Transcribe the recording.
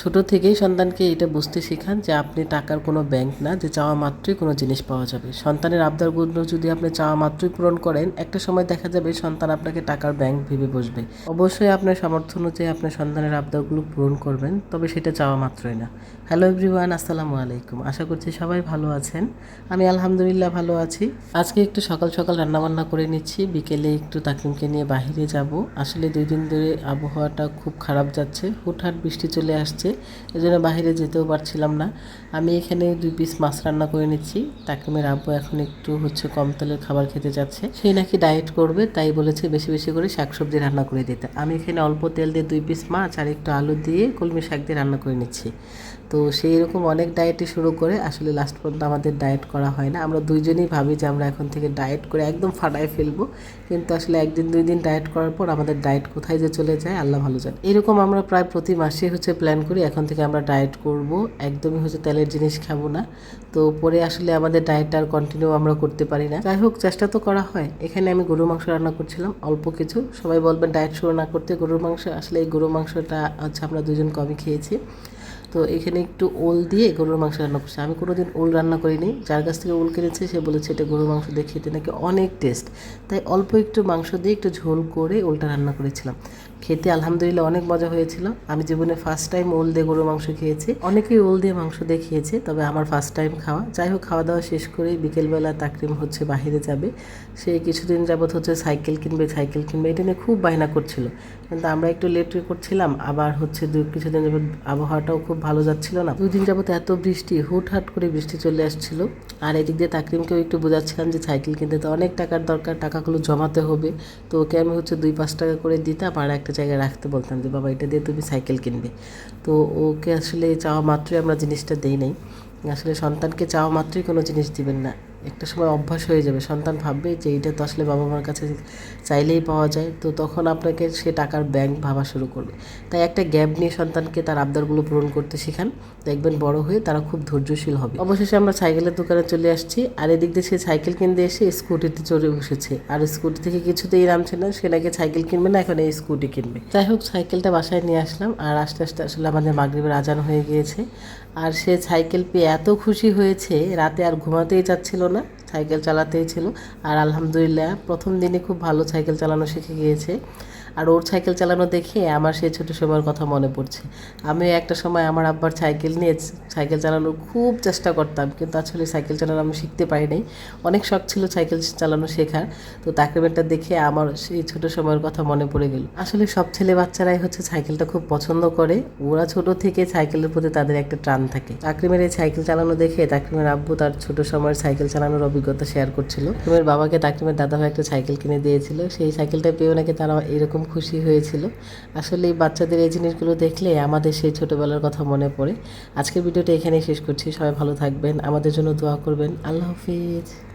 ছোট থেকেই সন্তানকে এটা বুঝতে শেখান যে আপনি টাকার কোনো ব্যাংক না, যে চাওয়া মাত্রই কোনো জিনিস পাওয়া যাবে। সন্তানের আবদারগুলো যদি আপনি চাওয়া মাত্রই পূরণ করেন, একটা সময় দেখা যাবে সন্তান আপনাকে টাকার ব্যাংক ভেবে বসবে। অবশ্যই আপনার সামর্থ্য অনুযায়ী আপনার সন্তানের আবদারগুলো পূরণ করবেন, তবে সেটা চাওয়া মাত্রই না। হ্যালো এভরিওয়ান আসসালামু আলাইকুম। আশা করছি সবাই ভালো আছেন। আমি আলহামদুলিল্লাহ ভালো আছি। আজকে একটু সকাল সকাল রান্নাবান্না করে নিচ্ছি। বিকেলে একটু তাকিমকে নিয়ে বাহিরে যাব। আসলে দুই দিন ধরে আবহাওয়াটা খুব খারাপ যাচ্ছে। হুটহাট বৃষ্টি চলে আসছে। এজন্য বাইরে যেতেও পারছিলাম না। আমি এখানে দুই পিস মাছ রান্না করে নিচ্ছি। তাকিমের আব্বু এখন একটু হচ্ছে কম তেলের খাবার খেতে যাচ্ছে। সেই নাকি ডায়েট করবে, তাই বলেছে বেশি বেশি করে শাকসবজি রান্না করে দিতে। আমি এখানে অল্প তেল দিয়ে দুই পিস মাছ আর একটু আলু দিয়ে কলমি শাক দিয়ে রান্না করে নিচ্ছি। তো সেই রকম অনেক ডায়েটই শুরু করে, আসলে লাস্ট পর্যন্ত আমাদের ডায়েট করা হয় না। আমরা দুইজনেই ভাবি যে আমরা এখন থেকে ডায়েট করে একদম ফাটায় ফেলব। কিন্তু আসলে একদিন দুই দিন ডায়েট করার পর আমাদের ডায়েট কোথায় যে চলে যায়, আল্লাহ ভালো জানে। এরকম আমরা প্রায় প্রতি মাসে হচ্ছে প্ল্যান করি এখন থেকে আমরা ডায়েট করব। একদমই হচ্ছে তেলের জিনিস খাব না। তো পরে আসলে আমাদের ডায়েটটা আর কন্টিনিউ আমরা করতে পারি না। যাই হোক, চেষ্টা তো করা হয়। এখানে আমি গরুর মাংস রান্না করছিলাম, অল্প কিছু। সবাই বলবেন ডায়েট শুরু না করতে গরুর মাংস, আসলে এই গরুর মাংসটা হচ্ছে আমরা দুজন কমই খেয়েছি। তো এখানে একটু ওল দিয়ে গরুর মাংস রান্না করছি। আমি কোনোদিন ওল রান্না করিনি। যার কাছ থেকে ওল কিনেছি, সে বলেছে এটা গরুর মাংস দিয়ে খেতে নাকি অনেক টেস্ট। তাই অল্প একটু মাংস দিয়ে একটু ঝোল করে ওলটা রান্না করেছিলাম। খেতে আলহামদুলিল্লাহ অনেক মজা হয়েছিল। আমি জীবনে ফার্স্ট টাইম ওল দিয়ে গরুর মাংস খেয়েছি। অনেকেই ওল দিয়ে মাংস দিয়ে খেয়েছে, তবে আমার ফার্স্ট টাইম খাওয়া। যাই হোক, খাওয়া দাওয়া শেষ করে বিকেলবেলা তাকরিম হচ্ছে বাহিরে যাবে। সে কিছুদিন যাবৎ হচ্ছে সাইকেল কিনবে সাইকেল কিনবে, এটা নিয়ে খুব বায়না করছিল। কিন্তু আমরা একটু লেট করছিলাম, আবার হচ্ছে দু, কিছুদিন যাবৎ আবহাওয়াটাও খুব ভালো যাচ্ছিল না। দুই দিন যাবত এত বৃষ্টি, হুটহাট করে বৃষ্টি চলে আসছিল। আর এদিক দিয়ে তাকরিমকেও একটু বোঝাচ্ছিলাম যে সাইকেল কিনতে তো অনেক টাকার দরকার, টাকাগুলো জমাতে হবে। তো ওকে আমি হচ্ছে দুই পাঁচ টাকা করে দিতাম আর একটা জায়গায় রাখতে বলতাম যে, বাবা, এটা দিয়ে তুমি সাইকেল কিনবে। তো ওকে আসলে চাওয়া মাত্রই আমরা জিনিসটা দেই নাই। আসলে সন্তানকে চাওয়া মাত্রই কোনো জিনিস দিবেন না। একটা সময় অভ্যাস হয়ে যাবে। সন্তান ভাববে যে এইটা তো আসলে বাবা মার কাছে চাইলেই পাওয়া যায়। তো তখন আপনাকে সে টাকার ব্যাংক ভাবা শুরু করবে। তাই একটা গ্যাপ নিয়ে সন্তানকে তার আবদারগুলো পূরণ করতে শেখান। দেখবেন বড় হয়ে তারা খুব ধৈর্যশীল হবে। অবশেষে আমরা সাইকেলের দোকানে চলে আসছি। আর এদিক দিয়ে সে সাইকেল কিনতে এসে স্কুটিতে চড়ে বসেছে। আর স্কুটি থেকে কিছুতেই নামছে না। সে নাকি সাইকেল কিনবে না, এখন এই স্কুটি কিনবে। যাই হোক, সাইকেলটা বাসায় নিয়ে আসলাম। আর আস্তে আস্তে আসলে আমাদের মাগরীবের আজান হয়ে গিয়েছে। আর সে সাইকেল পেয়ে এত খুশি হয়েছে, রাতে আর ঘুমাতেই চাচ্ছিল না সাইকেল চালাতেই ছিল। আর আলহামদুলিল্লাহ, প্রথম দিনে খুব ভালো সাইকেল চালানো শিখে গিয়েছে। আর ওর সাইকেল চালানো দেখে আমার সেই ছোটো সময়ের কথা মনে পড়ছে। আমি একটা সময় আমার আব্বার সাইকেল নিয়ে সাইকেল চালানোর খুব চেষ্টা করতাম, কিন্তু আসলে সাইকেল চালানো আমি শিখতে পারি নাই অনেক শখ ছিল সাইকেল চালানো শেখার, তো তাকরিমেরটা দেখে আমার সেই ছোটো সময়ের কথা মনে পড়ে গেল। আসলে সব ছেলে বাচ্চারাই হচ্ছে সাইকেলটা খুব পছন্দ করে। ওরা ছোট থেকে সাইকেলের প্রতি তাদের একটা টান থাকে। তাকরিমের এই সাইকেল চালানো দেখে তাকরিমের আব্বু তার ছোট সময়ের সাইকেল চালানোর অভিজ্ঞতা শেয়ার করছিল। তোমার বাবাকে তাকরিমের দাদাভাই একটা সাইকেল কিনে দিয়েছিল। সেই সাইকেলটা পেয়েও নাকি তারা এরকম খুশি হয়েছিল। আসলে এই বাচ্চাদের এই জিনিসগুলো দেখলে আমাদের সেই ছোটোবেলার কথা মনে পড়ে। আজকের ভিডিওটা এখানেই শেষ করছি। সবাই ভালো থাকবেন। আমাদের জন্য দোয়া করবেন। আল্লাহ হাফিজ।